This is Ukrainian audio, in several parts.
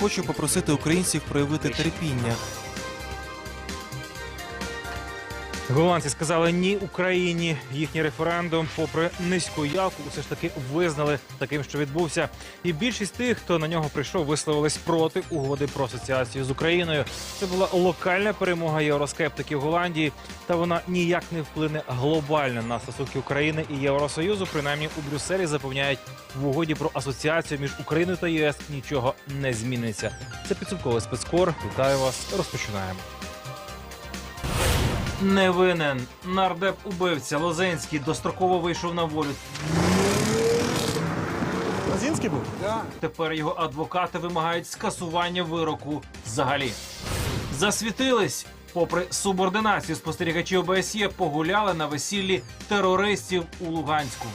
Хочу попросити українців проявити терпіння. Голландці сказали ні Україні. Їхній референдум, попри низьку явку, усе ж таки визнали таким, що відбувся. І більшість тих, хто на нього прийшов, висловились проти угоди про асоціацію з Україною. Це була локальна перемога євроскептиків Голландії, та вона ніяк не вплине глобально на стосунки України і Євросоюзу. Принаймні у Брюсселі запевняють, в угоді про асоціацію між Україною та ЄС нічого не зміниться. Це підсумковий спецкор. Вітаю вас. Розпочинаємо. Не винен. Нардеп убивця Лозенський достроково вийшов на волю. Лазінський був? Тепер його адвокати вимагають скасування вироку взагалі. Засвітились. Попри субординацію, спостерігачі ОБСЄ погуляли на весіллі терористів у Луганську.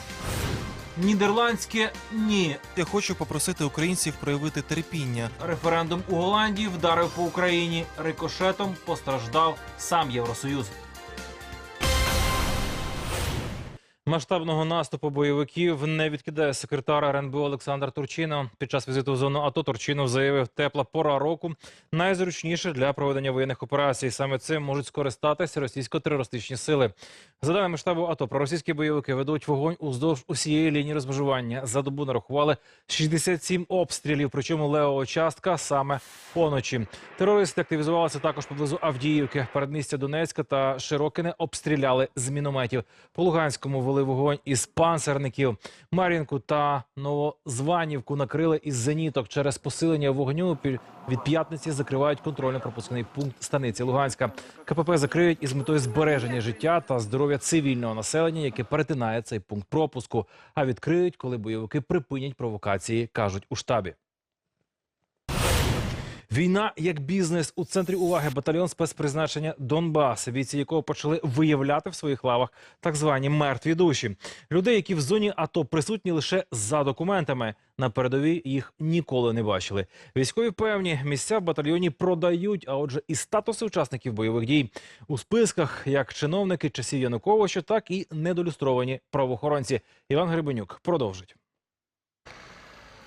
Нідерландське ні. Я хочу попросити українців проявити терпіння. Референдум у Голландії вдарив по Україні. Рикошетом постраждав сам Євросоюз. Масштабного наступу бойовиків не відкидає секретар РНБО Олександр Турчинов. Під час візиту в зону АТО Турчинов заявив, тепла пора року найзручніше для проведення воєнних операцій. Саме цим можуть скористатися російсько-терористичні сили. За даними штабу АТО, проросійські бойовики ведуть вогонь уздовж усієї лінії розмежування. За добу нарахували 67 обстрілів, причому левого частка саме поночі. Терористи активізувалися також поблизу Авдіївки. Передмістя Донецька та Широкине обстріляли з мінометів. По Луганському вели вогонь із панцерників. Мар'їнку та Новозванівку накрили із зеніток. Через посилення вогню від п'ятниці закривають контрольно-пропускний пункт станиці Луганська. КПП закриють із метою збереження життя та здоров'я цивільного населення, яке перетинає цей пункт пропуску. А відкриють, коли бойовики припинять провокації, кажуть у штабі. Війна як бізнес у центрі уваги батальйон спецпризначення Донбас, бійці якого почали виявляти в своїх лавах так звані мертві душі. Людей, які в зоні АТО присутні лише за документами. На передовій їх ніколи не бачили. Військові певні місця в батальйоні продають, а отже, і статуси учасників бойових дій у списках як чиновники часів Януковича, так і недолюстровані правоохоронці. Іван Грибенюк продовжить.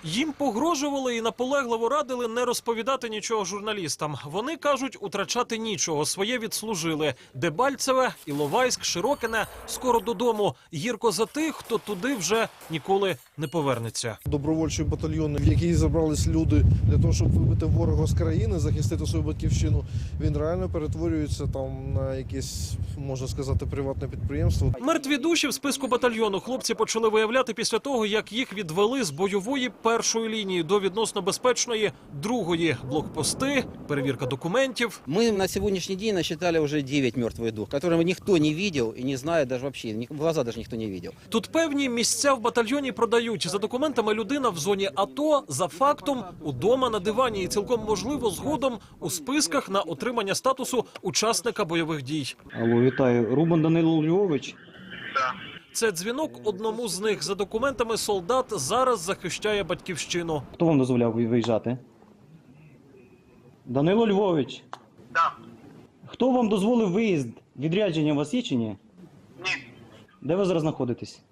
Їм погрожували і наполегливо радили не розповідати нічого журналістам. Вони кажуть, утрачати нічого. Своє відслужили. Дебальцеве, Іловайськ, Широкине скоро додому. Гірко за тих, хто туди вже ніколи не повернеться. Добровольчий батальйон, в який забрались люди для того, щоб вибити ворога з країни, захистити свою батьківщину. Він реально перетворюється там на якесь, можна сказати, приватне підприємство. Мертві душі в списку батальйону хлопці почали виявляти після того, як їх відвели з бойової першої лінії до відносно безпечної другої блокпости, перевірка документів. Мы на сегодняшний день насчитали уже 9 мертвых дух, которых никто не видел и не знает даже вообще, ни- в глаза даже никто не видел. Тут певні місця в батальйоні продають за документами. Людина в зоні АТО за фактом удома на дивані і цілком можливо згодом у списках на отримання статусу учасника бойових дій. Алло, вітаю. Рубан Данило Львович. Це дзвінок одному з них за документами. Солдат зараз захищає батьківщину. Хто вам дозволяв виїжджати? Данило Львович. Так. Хто вам дозволив виїзд? Відрядження у вас є чи ні? Ні, Де ви зараз знаходитесь?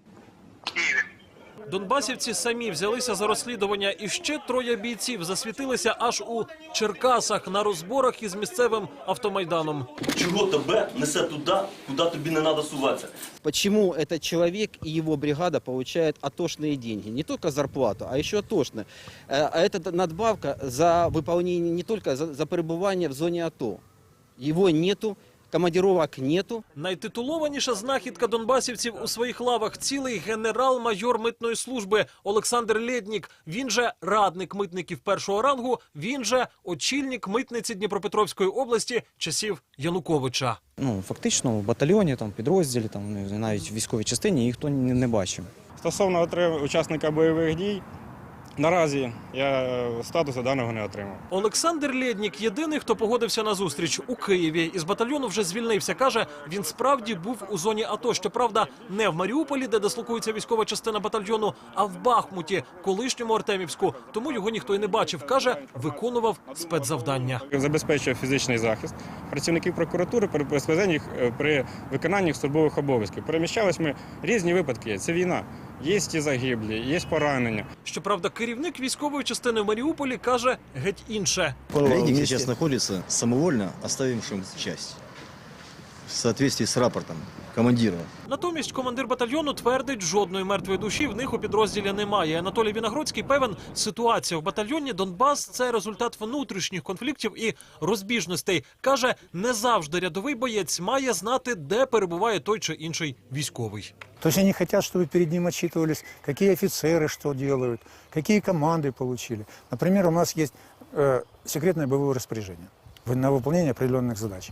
в Києві. Донбасівці самі взялися за розслідування, і ще троє бійців засвітилися аж у Черкасах на розборах із місцевим автомайданом. Чого тебе несе туди, куди тобі не треба суватися? Почему этот человек и его бригада получают атошные деньги? Не только зарплату, а еще атошные. Э, А это надбавка за выполнение не только за, за пребывание в зоне АТО. Его нету, командировок нету. Найтитулованіша знахідка донбасівців у своїх лавах цілий генерал-майор митної служби Олександр Лєднік. Він же радник митників першого рангу. Він же очільник митниці Дніпропетровської області часів Януковича. ну, фактично в батальйоні, там, підрозділі, там, ну, навіть в військовій частині ніхто не, не бачив. Стосовно учасника бойових дій, наразі я е, статусу даного не отримав. Олександр Лєднік єдиний, хто погодився на зустріч у Києві. Із батальйону вже звільнився. каже, він справді був у зоні АТО. Щоправда, не в Маріуполі, де дислокується військова частина батальйону, а в Бахмуті, колишньому Артемівську. Тому його ніхто й не бачив. каже, виконував спецзавдання. Забезпечує фізичний захист працівників прокуратури при при виконанні службових обов'язків. Переміщались ми різні випадки. Це війна. Є і загиблі, є поранення. Щоправда, керівник військової частини в Маріуполі каже геть інше. Коллеги зараз находится самовольно оставившим часть в соответствии з рапортом командира. Натомість командир батальйону твердить, жодної мертвої душі в них у підрозділі немає. Анатолій Віногродський певен, ситуація в батальйоні Донбас це результат внутрішніх конфліктів і розбіжностей. каже, не завжди рядовий боєць має знати, де перебуває той чи інший військовий. То есть они хотят, чтобы перед ним отчитывались, какие офицеры что делают, какие команды получили. Например, у нас есть э, секретное боевое распоряжение в- на выполнение определенных задач.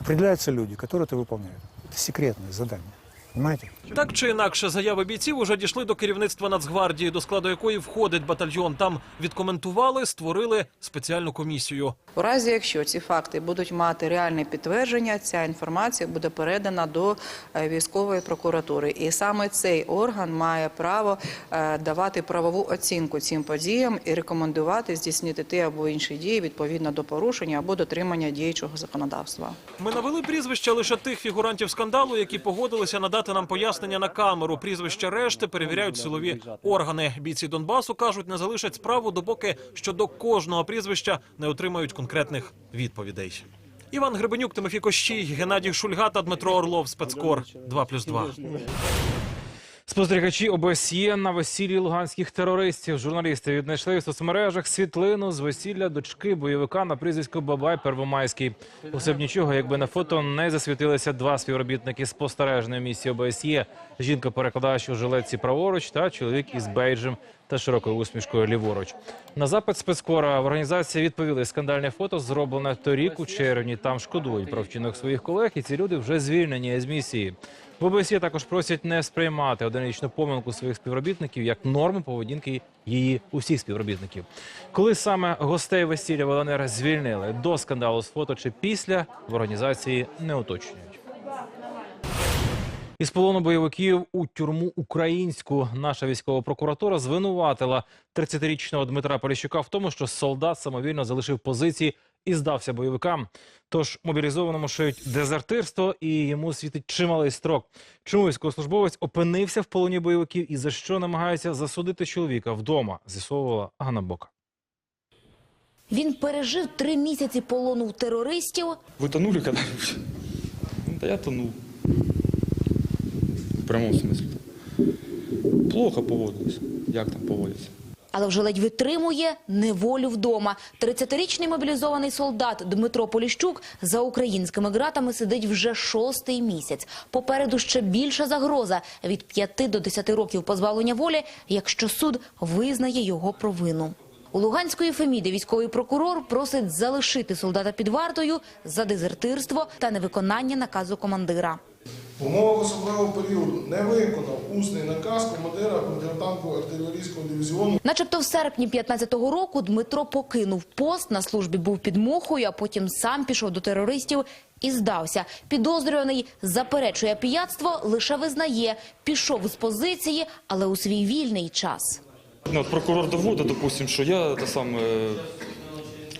Определяются люди, которые это выполняют. Секретное задание. Понимаете? Так чи інакше, заяви бійців уже дійшли до керівництва Нацгвардії, до складу якої входить батальйон. Там відкоментували, створили спеціальну комісію. У разі, якщо ці факти будуть мати реальне підтвердження, ця інформація буде передана до е, військової прокуратури. І саме цей орган має право е, давати правову оцінку цим подіям і рекомендувати здійснити ті або інші дії відповідно до порушення або дотримання діючого законодавства. Ми навели прізвища лише тих фігурантів скандалу, які погодилися надати нам пояснення на камеру. Прізвища решти перевіряють силові органи. Бійці Донбасу кажуть, не залишать справу, допоки щодо кожного прізвища не отримають конкретних відповідей. Іван Гребенюк, Тимофій Кощій, Геннадій Шульга та Дмитро Орлов. Спецкор 2+,2. Спостерігачі ОБСЄ на весіллі луганських терористів. Журналісти віднайшли в соцмережах світлину з весілля дочки бойовика на прізвисько Бабай Первомайський. Усе б нічого, якби на фото не засвітилися два співробітники спостережної місії ОБСЄ. Жінка перекладає, що в жилетці праворуч, та чоловік із бейджем та широкою усмішкою ліворуч. На запит спецкора в організації відповіли скандальне фото, зроблене торік у червні. Там шкодують про вчинок своїх колег, і ці люди вже звільнені з місії. В ОБСЄ також просять не сприймати одиничну помилку своїх співробітників як норму поведінки її усіх співробітників. Коли саме гостей весілля в ЛНР звільнили до скандалу з фото чи після в організації не уточнюють. Із полону бойовиків у тюрму українську наша військова прокуратура звинуватила 30-річного Дмитра Поліщука в тому, що солдат самовільно залишив позиції і здався бойовикам. Тож мобілізованому шиють дезертирство і йому світить чималий строк. Чому військовослужбовець опинився в полоні бойовиків і за що намагаються засудити чоловіка вдома? З'ясовувала Ганна Бока. Він пережив три місяці полону у терористів, Ви тонули коли-нибудь? Ну, Та я тонув. В прямому смислі. Плохо поводились. Як там поводяться? Але вже ледь витримує неволю вдома. 30-річний мобілізований солдат Дмитро Поліщук за українськими ґратами сидить вже шостий місяць. Попереду ще більша загроза від 5 до 10 років позбавлення волі, якщо суд визнає його провину. У Луганської Феміди військовий прокурор просить залишити солдата під вартою за дезертирство та невиконання наказу командира. В умовах особливого періоду не виконав усний наказ командира контртанкового артилерійського дивізіону Начебто в серпні 15-го року Дмитро покинув пост, на службі був під мухою, а потім сам пішов до терористів і здався. Підозрюваний заперечує пияцтво, лише визнає, пішов з позиції, але у свій вільний час. Ну, прокурор доводить, допустим, що я та саме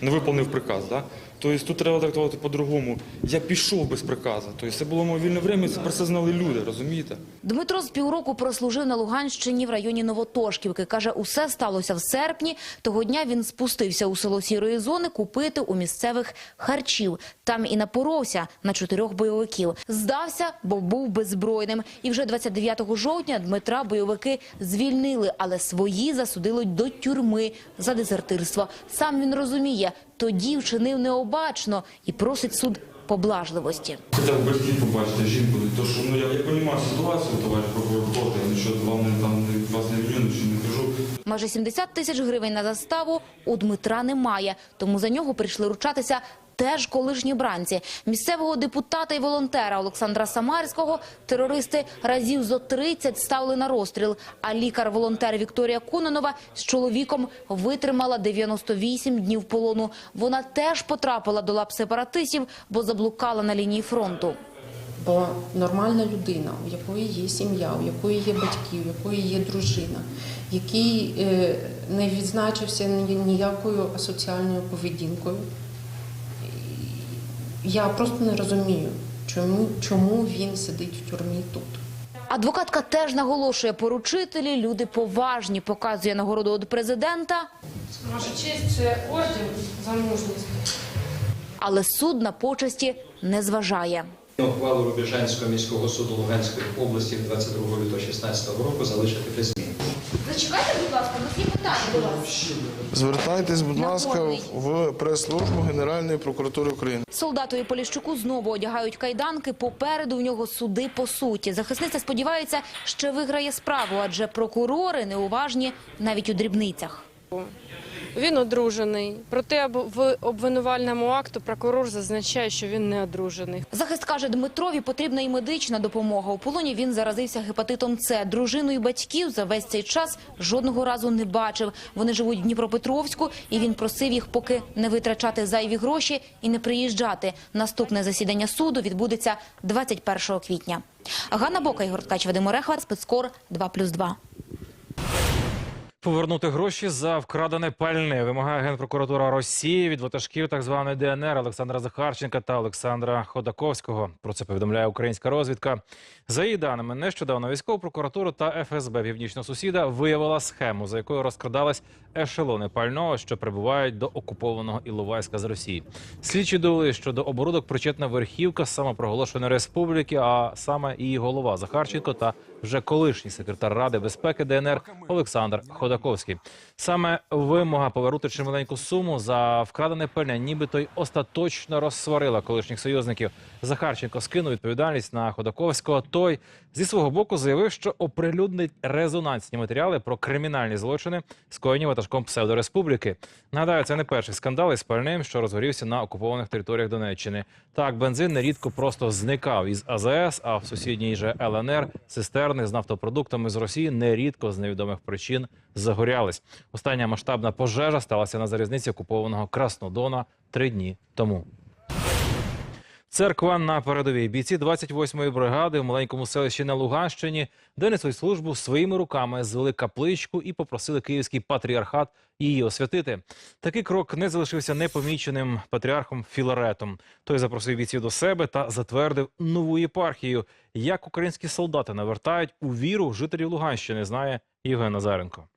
не виконав приказ. Да? Тобто тут треба трактувати по-другому. Я пішов без приказу. Тобто це було моє вільне время, це про це знали люди, розумієте? Дмитро з півроку прослужив на Луганщині в районі Новотошківки. Каже, усе сталося в серпні. Того дня він спустився у село Сірої зони купити у місцевих харчів. Там і напоровся на чотирьох бойовиків. Здався, бо був беззбройним. І вже 29 жовтня Дмитра бойовики звільнили, але свої засудили до тюрми за дезертирство. Сам він розуміє, тоді вчинив необачно і просить суд поблажливості. Хоча б батьків побачити жінку, то що ну я, я розумію ситуацію, товариш прокурор, проти, я нічого вам не там не вас не вміну, чи не кажу. Майже 70 тисяч гривень на заставу у Дмитра немає, тому за нього прийшли ручатися теж колишні бранці. Місцевого депутата і волонтера Олександра Самарського терористи разів зо 30 ставили на розстріл, а лікар-волонтер Вікторія Кононова з чоловіком витримала 98 днів полону. Вона теж потрапила до лап сепаратистів, бо заблукала на лінії фронту. Бо нормальна людина, у якої є сім'я, у якої є батьки, у якої є дружина, який е, не відзначився ніякою асоціальною поведінкою. Я просто не розумію, чому, чому він сидить в тюрмі тут. Адвокатка теж наголошує, поручителі люди поважні, показує нагороду від президента, Ваша честь, це орден за мужність. але суд на почесті не зважає. Ухвалу Рубіжанського міського суду Луганської області 22 лютого 2016 року залишити без змін. Зачекайте, будь ласка, у Звертайтесь, будь ласка, в прес-службу Генеральної прокуратури України. Солдатові Поліщуку знову одягають кайданки. Попереду в нього суди по суті. Захисниця сподівається, що виграє справу, адже прокурори неуважні навіть у дрібницях. Він одружений. Проте в обвинувальному акту прокурор зазначає, що він не одружений. Захист каже, Дмитрові потрібна і медична допомога. У полоні він заразився гепатитом С. Дружину і батьків за весь цей час жодного разу не бачив. Вони живуть в Дніпропетровську, і він просив їх поки не витрачати зайві гроші і не приїжджати. Наступне засідання суду відбудеться 21 квітня. Ганна Бока, Ігор Ткач, Вадим Орехва, спецкор 2+,2. Повернути гроші за вкрадене пальне вимагає генпрокуратура Росії від ватажків так званої ДНР Олександра Захарченка та Олександра Ходаковського. Про це повідомляє українська розвідка. За її даними, нещодавно військова прокуратура та ФСБ північного сусіда виявила схему, за якою розкрадались ешелони пального, що прибувають до окупованого Іловайська з Росії. Слідчі довели, що до оборудок причетна верхівка самопроголошеної республіки, а саме її голова Захарченко та вже колишній секретар Ради безпеки ДНР Олександр Ходаковський. Саме вимога повернути чималеньку суму за вкрадене пальне, нібито й остаточно розсварила колишніх союзників. Захарченко скинув відповідальність на Ходаковського. Той зі свого боку заявив, що оприлюднить резонансні матеріали про кримінальні злочини, скоєні ватажком псевдореспубліки. Нагадаю, це не перший скандал із пальним, що розгорівся на окупованих територіях Донеччини. Так, бензин нерідко просто зникав із АЗС, а в сусідній же ЛНР цистерни з нафтопродуктами з Росії нерідко з невідомих причин загорялись. Остання масштабна пожежа сталася на залізниці окупованого Краснодона три дні тому. Церква на передовій. Бійці 28-ї бригади в маленькому селищі на Луганщині, де несли службу своїми руками, звели капличку і попросили київський патріархат її освятити. Такий крок не залишився непоміченим патріархом Філаретом. Той запросив бійців до себе та затвердив нову єпархію. Як українські солдати навертають у віру жителів Луганщини, знає Євген Назаренко.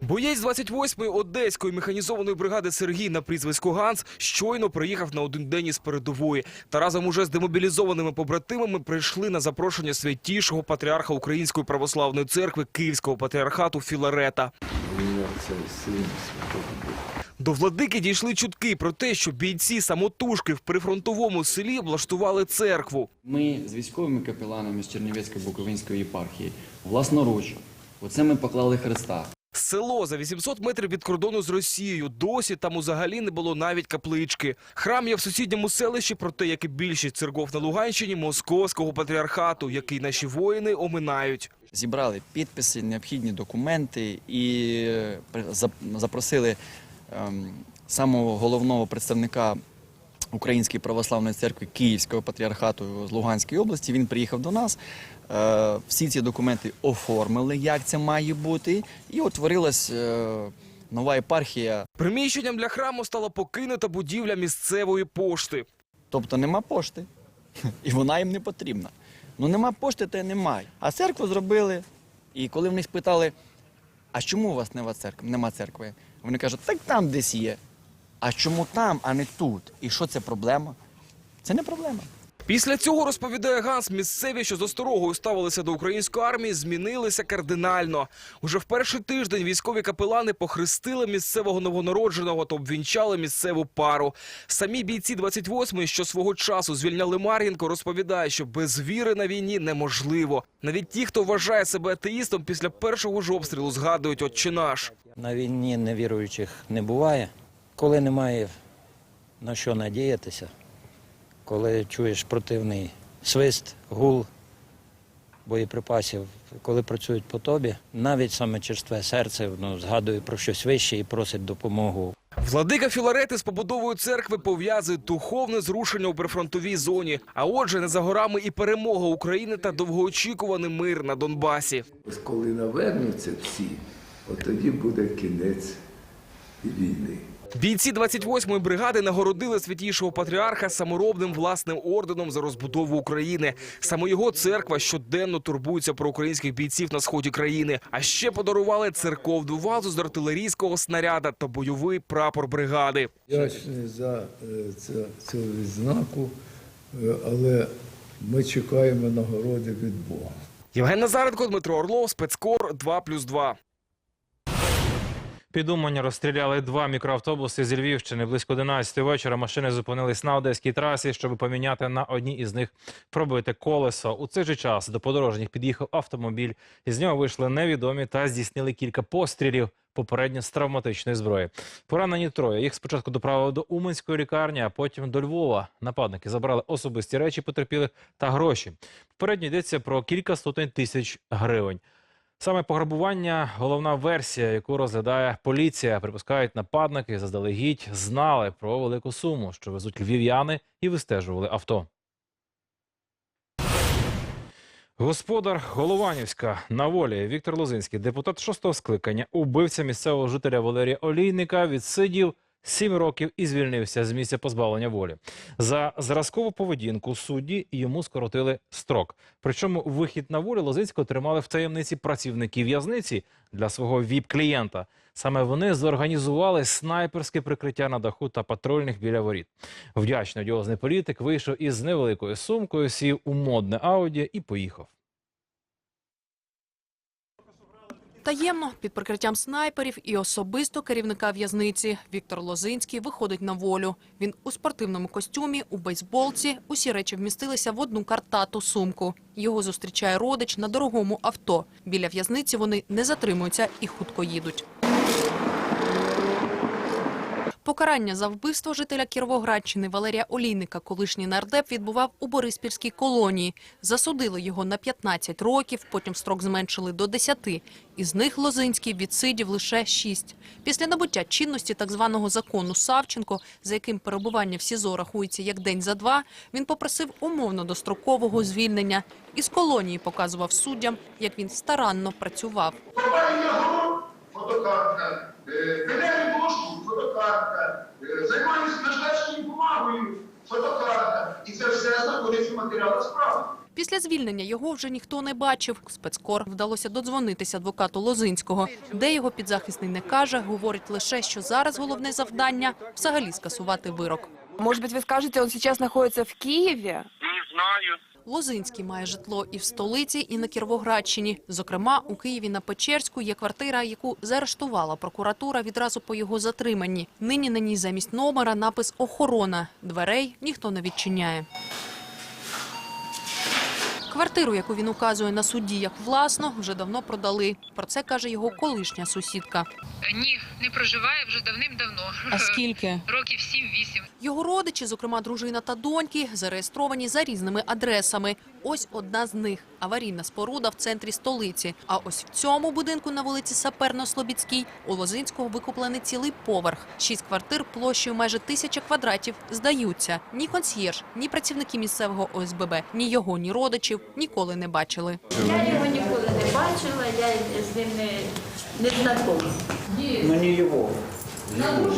Боєць 28-ї одеської механізованої бригади Сергій на прізвисько Ганс щойно приїхав на один день із передової та разом уже з демобілізованими побратимами прийшли на запрошення святішого патріарха Української православної церкви Київського патріархату Філарета. До владики дійшли чутки про те, що бійці самотужки в прифронтовому селі облаштували церкву. Ми з військовими капеланами з Чернівецької Буковинської єпархії власноруч. Оце ми поклали Христа. Село за 800 метрів від кордону з Росією. Досі там узагалі не було навіть каплички. Храм є в сусідньому селищі, проте, як і більшість церков на Луганщині, московського патріархату, який наші воїни оминають. Зібрали підписи, необхідні документи і е, запросили ем, самого головного представника Української православної церкви Київського патріархату з Луганської області. Він приїхав до нас. Е, Всі ці документи оформили, як це має бути, і утворилась е, нова єпархія. Приміщенням для храму стала покинута будівля місцевої пошти. Тобто нема пошти, і вона їм не потрібна. Ну нема пошти, то немає. А церкву зробили. І коли в них спитали, а чому у вас? Нема церкви? Вони кажуть, так там десь є. А чому там, а не тут? І що це проблема? Це не проблема. Після цього розповідає Ганс, місцеві, що з осторогою ставилися до української армії, змінилися кардинально. Уже в перший тиждень військові капелани похрестили місцевого новонародженого та обвінчали місцеву пару. Самі бійці 28-ї, що свого часу звільняли Мар'їнко, розповідають, що без віри на війні неможливо. Навіть ті, хто вважає себе атеїстом, після першого ж обстрілу згадують «Отче наш». На війні невіруючих не буває. Коли немає на що надіятися, коли чуєш противний свист, гул боєприпасів, коли працюють по тобі, навіть саме черстве серце ну, згадує про щось вище і просить допомогу. Владика Філарети з побудовою церкви пов'язує духовне зрушення у прифронтовій зоні. А отже, не за горами і перемога України та довгоочікуваний мир на Донбасі. Ось коли навернуться всі, от тоді буде кінець війни. Бійці 28-ї бригади нагородили святішого патріарха саморобним власним орденом за розбудову України. Саме його церква щоденно турбується про українських бійців на сході країни. А ще подарували церковну вазу з артилерійського снаряда та бойовий прапор бригади. Вдячний за е, цю відзнаку, е, але ми чекаємо нагороди від Бога. Євген Назаренко, Дмитро Орлов, спецкор 2+,2. Під Умані розстріляли два мікроавтобуси зі Львівщини. Близько 11 вечора машини зупинились на одеській трасі, щоб поміняти на одній із них пробите колесо. У цей же час до подорожніх під'їхав автомобіль. Із нього вийшли невідомі та здійснили кілька пострілів. Попередньо з травматичної зброї. Поранені троє. Їх спочатку доправили до Уманської лікарні, а потім до Львова. Нападники забрали особисті речі потерпілих та гроші. Попередньо йдеться про кілька сотень тисяч гривень. Саме пограбування головна версія, яку розглядає поліція. Припускають нападники заздалегідь знали про велику суму, що везуть львів'яни, і вистежували авто. Господар Голованівська на волі Віктор Лозинський, депутат шостого скликання, убивця місцевого жителя Валерія Олійника, відсидів сім років і звільнився з місця позбавлення волі. За зразкову поведінку судді йому скоротили строк. Причому вихід на волю Лозинського тримали в таємниці працівники в'язниці для свого віп-клієнта. Саме вони зорганізували снайперське прикриття на даху та патрульних біля воріт. Вдячний одіозний політик вийшов із невеликою сумкою, сів у модне ауді і поїхав. Таємно, під прикриттям снайперів і особисто керівника в'язниці Віктор Лозинський виходить на волю. Він у спортивному костюмі, у бейсболці. Усі речі вмістилися в одну картату сумку. Його зустрічає родич на дорогому авто. Біля в'язниці вони не затримуються і хутко їдуть. Покарання за вбивство жителя Кіровоградщини Валерія Олійника, колишній нардеп, відбував у Бориспільській колонії. Засудили його на 15 років, потім строк зменшили до 10. Із них Лозинський відсидів лише 6. Після набуття чинності так званого закону Савченко, за яким перебування в СІЗО рахується як день за два, він попросив умовно дострокового звільнення. Із колонії показував суддям, як він старанно працював. Знаходиться справи. Після звільнення його вже ніхто не бачив. Спецкор вдалося додзвонитися адвокату Лозинського. Де його підзахисний не каже, говорить лише, що зараз головне завдання – взагалі скасувати вирок. Может быть, вы скажете, он сейчас находится в Киеве? Не знаю. Лозинський має житло і в столиці, і на Кіровоградщині. Зокрема, у Києві на Печерську є квартира, яку заарештувала прокуратура відразу по його затриманні. Нині на ній замість номера напис «Охорона». Дверей ніхто не відчиняє. Квартиру, яку він указує на суді як власну, вже давно продали. Про це каже його колишня сусідка. Ні, не проживає вже давним-давно. А скільки? Років 7-8. Його родичі, зокрема дружина та доньки, зареєстровані за різними адресами. Ось одна з них – аварійна споруда в центрі столиці. А ось в цьому будинку на вулиці Саперно-Слобідській у Лозинського викуплений цілий поверх. Шість квартир площею майже тисяча квадратів здаються. Ні консьєрж, ні працівники місцевого ОСББ, ні його, ні родичів ніколи не бачили. Я його ніколи не бачила, я з ним не, не знакома. Но не его.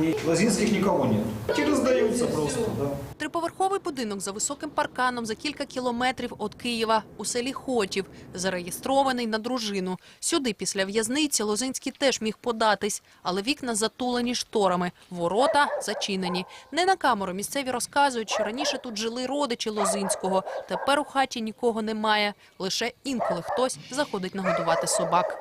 Не- Лозинских никого нет. Те раздаются просто, да. Триповерховий будинок за високим парканом за кілька кілометрів від Києва у селі Хотів, зареєстрований на дружину. Сюди після в'язниці Лозинський теж міг податись, але вікна затулені шторами, ворота зачинені. Не на камеру місцеві розказують, що раніше тут жили родичі Лозинського. Тепер у хаті нікого немає, лише інколи хтось заходить нагодувати собак.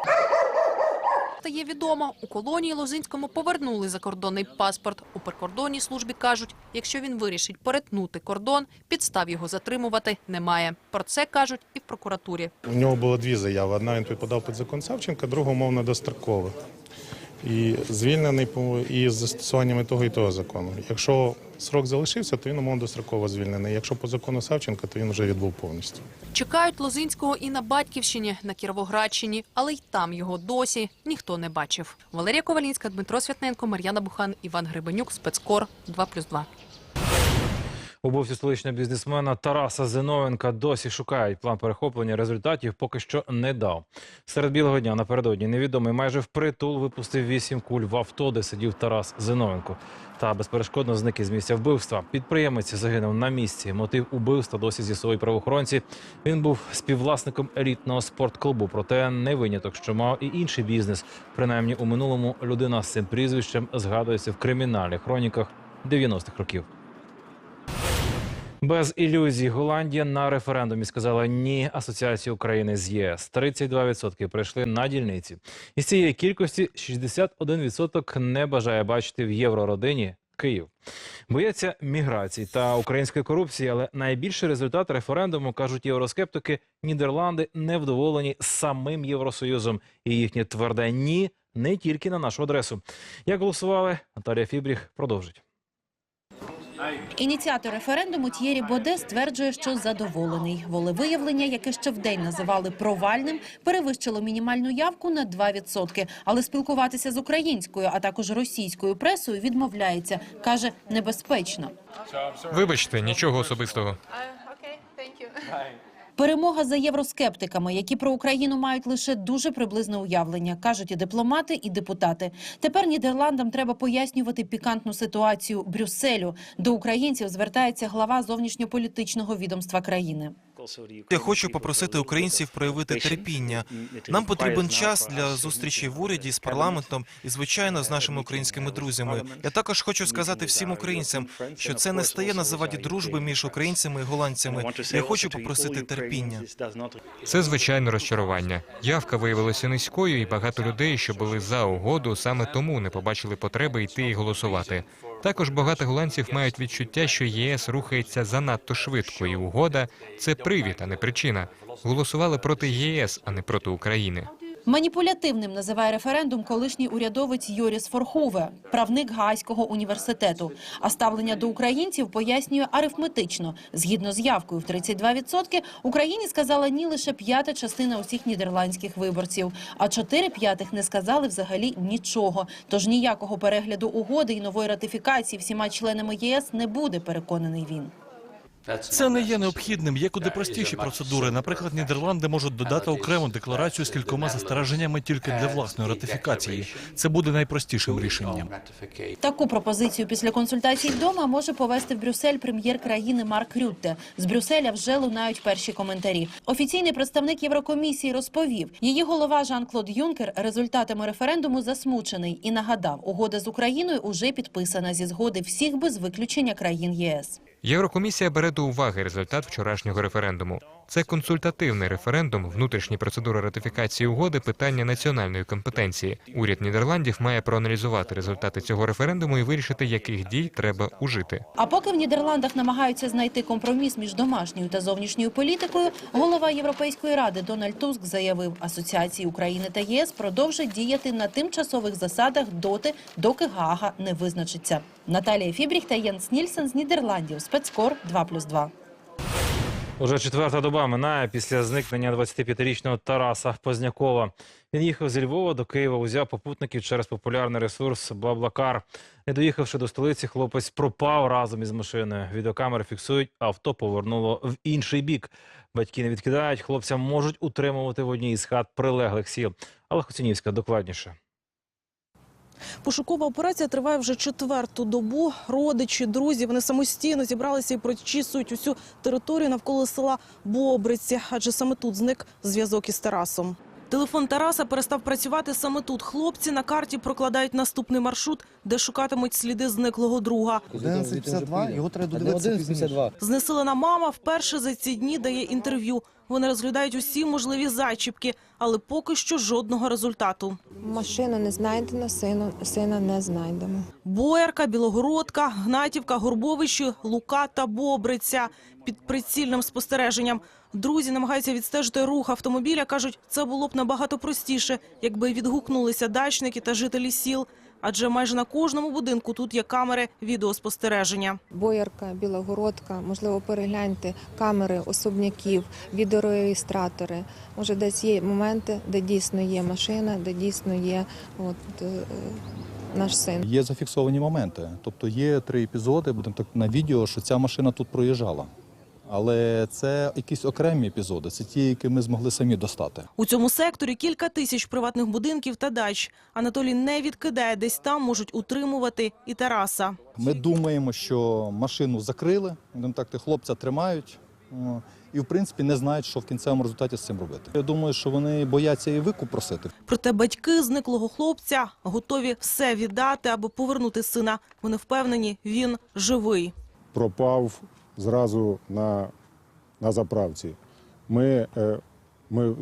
Стає відомо, у колонії Лозинському повернули закордонний паспорт. У прикордонній службі кажуть, якщо він вирішить перетнути кордон, підстав його затримувати немає. Про це кажуть і в прокуратурі. У нього було дві заяви. Одна він підпадав під закон Савченка, друга умовно достроково. І звільнений із застосуваннями того і того закону. Якщо срок залишився, то він умовно достроково звільнений. Якщо по закону Савченка, то він вже відбув повністю. Чекають Лозинського і на Батьківщині, на Кіровоградщині, але й там його досі ніхто не бачив. Валерія Ковалінська, Дмитро Святненко, Мар'яна Бухан, Іван Гребенюк, Спецкор 2+,2. Убивцю столичного бізнесмена Тараса Зиновенка досі шукають. План перехоплення результатів поки що не дав. Серед білого дня напередодні невідомий майже впритул випустив вісім куль в авто, де сидів Тарас Зиновенко. Та безперешкодно зник із місця вбивства. Підприємець загинув на місці. Мотив убивства досі з'ясовують правоохоронці. Він був співвласником елітного спортклубу, проте не виняток, що мав і інший бізнес. Принаймні у минулому людина з цим прізвищем згадується в кримінальних хроніках 90-х років. Без ілюзій Голландія на референдумі сказала ні Асоціації України з ЄС. 32% прийшли на дільниці. Із цієї кількості 61% не бажає бачити в єврородині Київ. Бояться міграції та української корупції, але найбільший результат референдуму кажуть євроскептики. Нідерланди невдоволені самим Євросоюзом, і їхнє тверде ні не тільки на нашу адресу. Як голосували, Наталія Фібріх продовжить. Ініціатор референдуму Т'єрі Боде стверджує, що задоволений. Волевиявлення, яке ще вдень називали провальним, перевищило мінімальну явку на 2%. Але спілкуватися з українською, а також російською пресою відмовляється. Каже, небезпечно. Вибачте, нічого особистого. Перемога за євроскептиками, які про Україну мають лише дуже приблизне уявлення, кажуть і дипломати, і депутати. Тепер Нідерландам треба пояснювати пікантну ситуацію Брюсселю. До українців звертається глава зовнішньополітичного відомства країни. Я хочу попросити українців проявити терпіння. Нам потрібен час для зустрічі в уряді з парламентом і, звичайно, з нашими українськими друзями. Я також хочу сказати всім українцям, що це не стає на заваді дружби між українцями і голландцями. Я хочу попросити терпіння. Це звичайне розчарування. Явка виявилася низькою, і багато людей, що були за угоду, саме тому не побачили потреби йти і голосувати. Також багато голландців мають відчуття, що єС рухається занадто швидко, і угода це привід, а не причина. Голосували проти ЄС, а не проти України. Маніпулятивним називає референдум колишній урядовець Йоріс Форхове, правник Гаазького університету. А ставлення до українців пояснює арифметично. Згідно з явкою в 32%, Україні сказала ні лише п'ята частина усіх нідерландських виборців, а чотири п'ятих не сказали взагалі нічого. Тож ніякого перегляду угоди і нової ратифікації всіма членами ЄС не буде, переконаний він. Це не є необхідним. Є куди простіші процедури. Наприклад, Нідерланди можуть додати окрему декларацію з кількома застереженнями тільки для власної ратифікації. Це буде найпростішим рішенням. Таку пропозицію після консультацій вдома може повести в Брюссель прем'єр країни Марк Рютте. З Брюсселя вже лунають перші коментарі. Офіційний представник Єврокомісії розповів, її голова Жан-Клод Юнкер результатами референдуму засмучений і нагадав, угода з Україною уже підписана зі згоди всіх без виключення країн ЄС. Єврокомісія бере до уваги результат вчорашнього референдуму. Це консультативний референдум, внутрішні процедури ратифікації угоди, питання національної компетенції. Уряд Нідерландів має проаналізувати результати цього референдуму і вирішити, яких дій треба ужити. А поки в Нідерландах намагаються знайти компроміс між домашньою та зовнішньою політикою, голова Європейської ради Дональд Туск заявив, асоціації України та ЄС продовжать діяти на тимчасових засадах доти, доки Гаага не визначиться. Наталія Фібріх та Єнс Нільсен з Нідерландів. Спецкор 2+,2. Уже четверта доба минає після зникнення 25-річного Тараса Познякова. Він їхав зі Львова до Києва, узяв попутників через популярний ресурс Блаблакар. Не доїхавши до столиці, хлопець пропав разом із машиною. Відеокамери фіксують, авто повернуло в інший бік. Батьки не відкидають, хлопця можуть утримувати в одній із хат прилеглих сіл. Але Хоцінівська докладніше. Пошукова операція триває вже четверту добу. Родичі, друзі, вони самостійно зібралися і прочісують усю територію навколо села Бобриці, адже саме тут зник зв'язок із Тарасом. Телефон Тараса перестав працювати саме тут. Хлопці на карті прокладають наступний маршрут, де шукатимуть сліди зниклого друга. 11.52, його треба додивитися пізніше. Знесилена мама вперше за ці дні дає інтерв'ю. Вони розглядають усі можливі зачіпки, але поки що жодного результату. Машина не знайдена, сина, сина не знайдемо. Боярка, Білогородка, Гнатівка, Горбовище, Лука та Бобриця під прицільним спостереженням. Друзі намагаються відстежити рух автомобіля. кажуть, це було б набагато простіше, якби відгукнулися дачники та жителі сіл. Адже майже на кожному будинку тут є камери відеоспостереження. Боярка, Білогородка, можливо, перегляньте камери особняків, відеореєстратори. Може, десь є моменти, де дійсно є машина, де дійсно є от, е, наш син. Є зафіксовані моменти. Тобто є три епізоди, будемо так на відео, що ця машина тут проїжджала. Але це якісь окремі епізоди, це ті, які ми змогли самі достати. У цьому секторі кілька тисяч приватних будинків та дач. Анатолій не відкидає, десь там можуть утримувати і Тараса. Ми думаємо, що машину закрили, будемо так, хлопця тримають. І, в принципі, не знають, що в кінцевому результаті з цим робити. Я думаю, що вони бояться і викуп просити. Проте батьки зниклого хлопця готові все віддати, аби повернути сина. Вони впевнені, він живий. пропав зразу на, на заправці. Ми, е, ми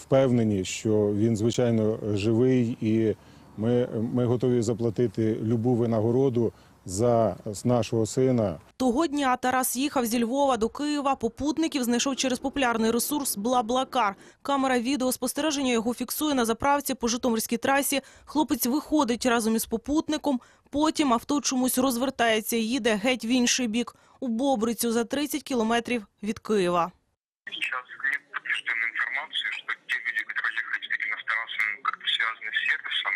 впевнені, що він, звичайно, живий, і ми, ми готові заплатити любу винагороду за нашого сина. Того дня Тарас їхав зі Львова до Києва. Попутників знайшов через популярний ресурс Блаблакар. Камера відеоспостереження його фіксує на заправці по Житомирській трасі. Хлопець виходить разом із попутником. Потім авто чомусь розвертається і їде геть в інший бік у Бобрицю за 30 кілометрів від Києва. Сейчас нет подтвержденной информации, что те люди, которые ехали действительно с Тарасом, как-то связаны с сервисом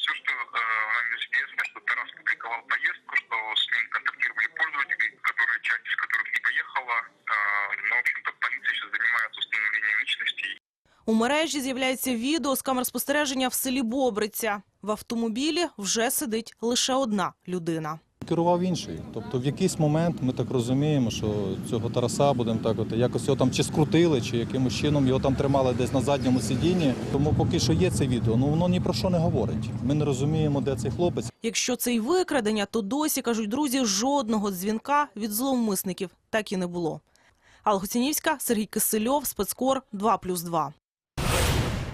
А, то есть все, все, что э, нам известно, что Тарас публиковал поездку, что с ним контактировали пользователи, которые, часть из которых не поехала. А, но, в общем-то, полиция сейчас занимается установлением личностей. У мережі з'являється відео з камер спостереження в селі Бобриця. В автомобілі вже сидить лише одна людина. Керував інший. Тобто в якийсь момент ми так розуміємо, що цього Тараса будемо так, от якось його там чи скрутили, чи якимось чином його там тримали десь на задньому сидінні. Тому поки що є це відео. Ну воно ні про що не говорить. Ми не розуміємо, де цей хлопець. Якщо це й викрадення, то досі, кажуть друзі, жодного дзвінка від зловмисників так і не було. Алла Сергій Кисельов, Спецкор 2+,2.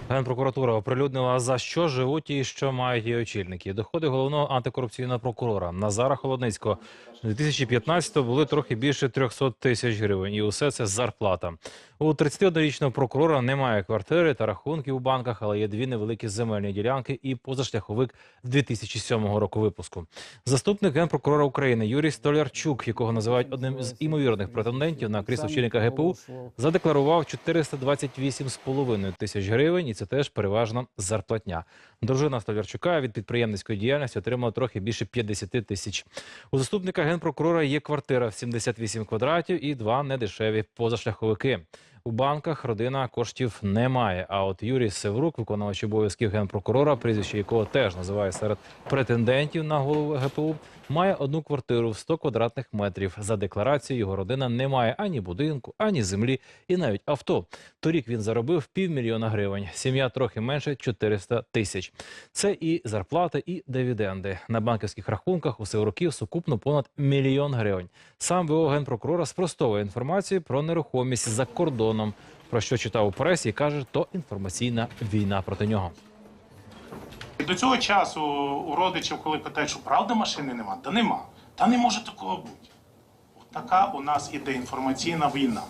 Генпрокуратура оприлюднила за що живуть і що мають її очільники. Доходи головного антикорупційного прокурора Назара Холодницького 2015-го були трохи більше 300 тисяч гривень, і усе це зарплата. У 31-річного прокурора немає квартири та рахунків у банках, але є дві невеликі земельні ділянки і позашляховик 2007 року випуску. Заступник генпрокурора України Юрій Столярчук, якого називають одним з імовірних претендентів на крісло очільника ГПУ, задекларував 428,5 тисяч гривень, і це теж переважно зарплатня. Дружина Столярчука від підприємницької діяльності отримала трохи більше 50 тисяч. У заступника генпрокурора є квартира в 78 квадратів і два недешеві позашляховики. У банках родина коштів не має. А от Юрій Севрук, виконувач обов'язків генпрокурора, прізвище якого теж називає серед претендентів на голову ГПУ, має одну квартиру в 100 квадратних метрів. За декларацією його родина не має ані будинку, ані землі, і навіть авто. Торік він заробив півмільйона гривень. Сім'я трохи менше 400 тисяч. Це і зарплати, і дивіденди. На банківських рахунках у Севруків сукупно понад мільйон гривень. Сам ВО генпрокурора спростовує інформацію про нерухомість за кордоном. Про що читав у пресі каже, то інформаційна війна проти нього. До цього часу у родичів, коли питають, що правда машини нема, та нема. Та не може такого бути. От така у нас іде інформаційна війна.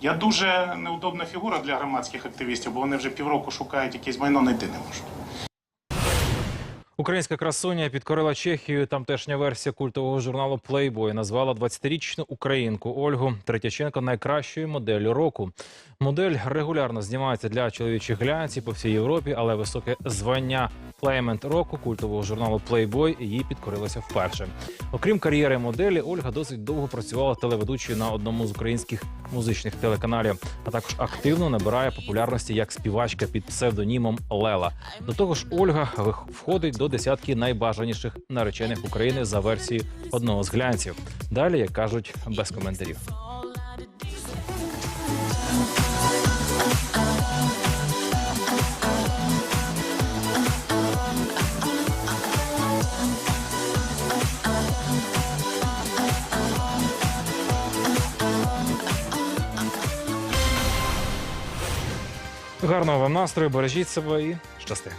Я дуже неудобна фігура для громадських активістів, бо вони вже півроку шукають якесь майно, знайти не можуть. Українська красуня підкорила Чехію. Тамтешня версія культового журналу Playboy назвала 20-річну українку Ольгу Третяченко найкращою моделлю року. Модель регулярно знімається для чоловічих глянців по всій Європі, але високе звання Плеймент року культового журналу Playboy їй підкорилося вперше. Окрім кар'єри моделі, Ольга досить довго працювала телеведучою на одному з українських музичних телеканалів, а також активно набирає популярності як співачка під псевдонімом Лела. До того ж, Ольга входить до десятки найбажаніших наречених України за версією одного з глянців. Далі, як кажуть, без коментарів. Гарного вам настрою, бережіть себе і щасти.